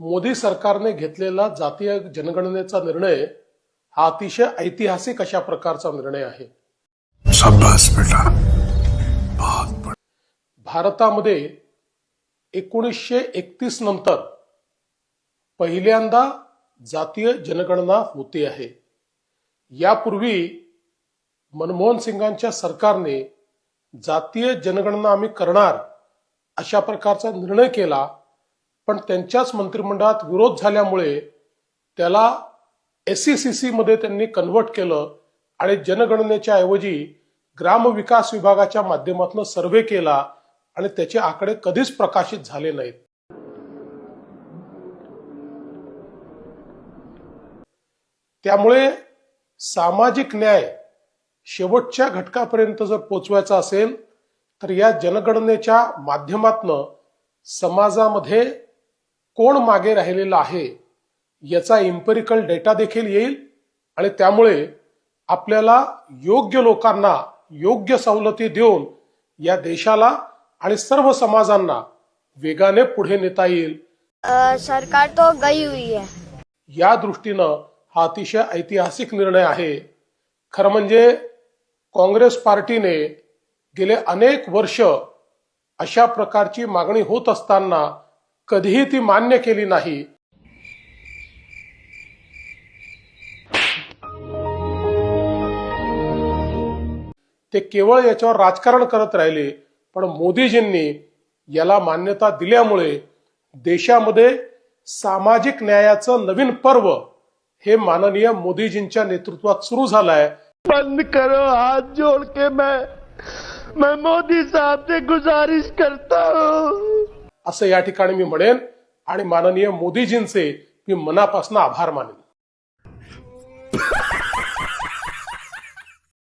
मोदी सरकारने घेतलेला जातीय जनगणनेचा निर्णय हा अतिशय ऐतिहासिक अशा प्रकारचा निर्णय आहे. भारतामध्ये एकोणीसशे एकतीस नंतर पहिल्यांदा जातीय जनगणना होते आहे. यापूर्वी मनमोहन सिंगांच्या सरकारने जातीय जनगणना आम्ही करणार अशा प्रकारचा निर्णय केला. पण त्यांच्याच मंत्रिमंडळात विरोध झाल्यामुळे त्याला एस सी सी मध्ये त्यांनी कन्व्हर्ट केलं आणि जनगणनेच्या ऐवजी ग्रामविकास विभागाच्या माध्यमातून सर्व्हे केला आणि त्याचे आकडे कधीच प्रकाशित झाले नाहीत. त्यामुळे सामाजिक न्याय शेवटच्या घटकापर्यंत जर पोचवायचा असेल तर या जनगणनेच्या माध्यमातनं समाजामध्ये कोण मागे राहिलेलं आहे याचा इम्पेरिकल डेटा देखील येईल आणि त्यामुळे आपल्याला योग्य लोकांना योग्य सवलती देऊन या देशाला आणि सर्व समाजांना वेगाने पुढे नेता येईल. सरकार तो गई हुई है. या दृष्टीनं हा अतिशय ऐतिहासिक निर्णय आहे. खरं म्हणजे काँग्रेस पार्टीने गेले अनेक वर्ष अशा प्रकारची मागणी होत असताना कधीही ती मान्य केली नाही. ते केवळ याच्यावर राजकारण करत राहिले पण मोदीजींनी याला मान्यता दिल्यामुळे देशामध्ये सामाजिक न्यायाचं नवीन पर्व हे माननीय मोदीजींच्या नेतृत्वात सुरू झालंय. बंद करो हात जोड़ के मैं मैं मोदी साहब से गुजारिश करता हूं। असं या ठिकाणी मी म्हणेन. आणि माननीय मोदीजींचे मी मनापासून आभार मानेन.